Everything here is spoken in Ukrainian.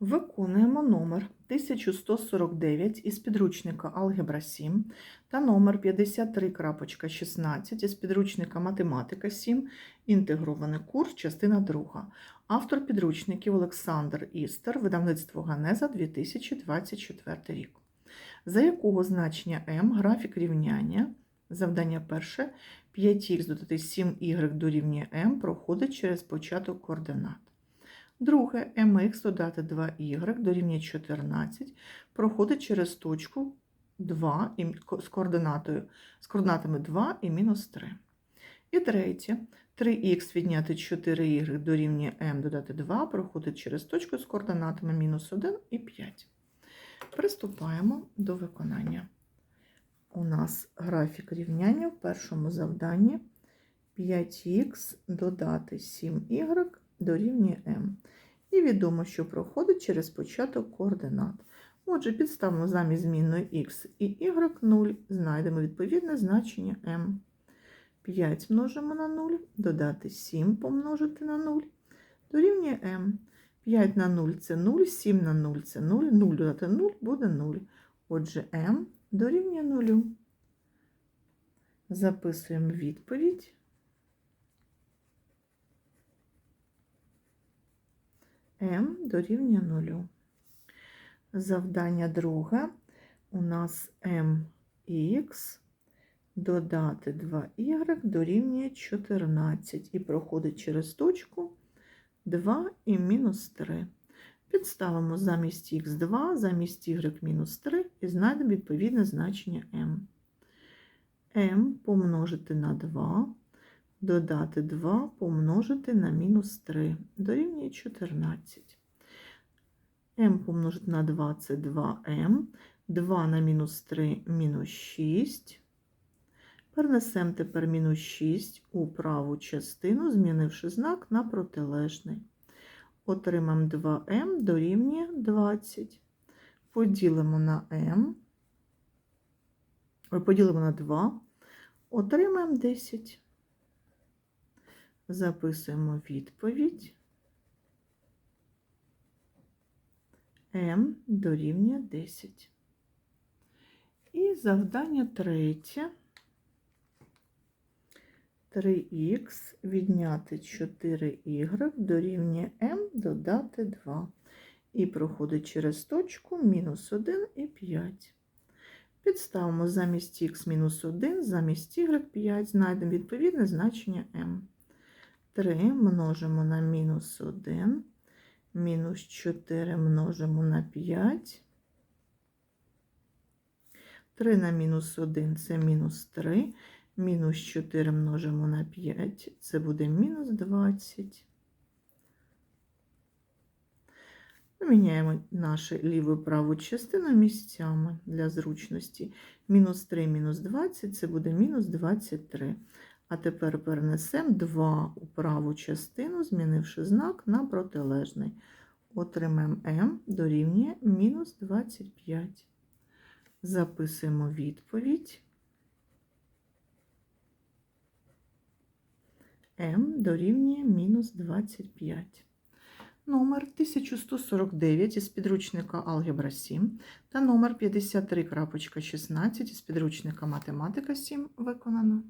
Виконуємо номер 1149 із підручника Алгебра 7 та номер 53.16 із підручника Математика 7, інтегрований курс, частина 2. Автор підручників Олександр Істер, видавництво Ганеза 2024 рік. За якого значення m графік рівняння, завдання перше, 5х додати 7y дорівнює m проходить через початок координат. Друге, mx додати 2y дорівнює 14, проходить через точку 2 з, координатою, з координатами 2 і мінус 3. І третє, 3х відняти 4y дорівнює m додати 2, проходить через точку з координатами мінус 1 і 5. Приступаємо до виконання. У нас графік рівняння в першому завданні 5х додати 7y дорівнює m. І відомо, що проходить через початок координат. Отже, підставимо замість змінної x і y 0, знайдемо відповідне значення m. 5 множимо на 0, додати 7 помножити на 0, дорівнює m. 5 на 0 це 0, 7 на 0 це 0, 0 додати 0 буде 0. Отже, m дорівнює 0. Записуємо відповідь. M дорівнює 0. Завдання друге. У нас mx додати 2y дорівнює 14 і проходить через точку 2 і мінус 3. Підставимо замість х2, замість y мінус 3 і знайдемо відповідне значення m. m помножити на 2 додати 2 помножити на мінус 3 дорівнює 14. m помножити на 2 це 2m, 2 на мінус 3 мінус 6. Перенесемо тепер мінус 6 у праву частину, змінивши знак на протилежний. Отримаємо 2m дорівнює 20. Поділимо на m, поділимо на 2, отримаємо 10. Записуємо відповідь. М дорівнює 10. І завдання третє. 3х відняти 4y дорівнює m додати 2. І проходить через точку мінус 1 і 5. Підставимо замість х мінус 1, замість y 5, знайдемо відповідне значення m. 3 множимо на мінус 1, мінус 4 множимо на 5. 3 на мінус 1 це мінус 3, мінус 4 множимо на 5, це буде мінус 20. Міняємо нашу ліву і праву частину місцями для зручності. Мінус 3 мінус 20 це буде мінус 23. А тепер перенесемо 2 у праву частину, змінивши знак на протилежний. Отримаємо m дорівнює мінус 25. Записуємо відповідь. m дорівнює мінус 25. Номер 1149 із підручника Алгебра 7 та номер 53.16 із підручника Математика 7 виконано.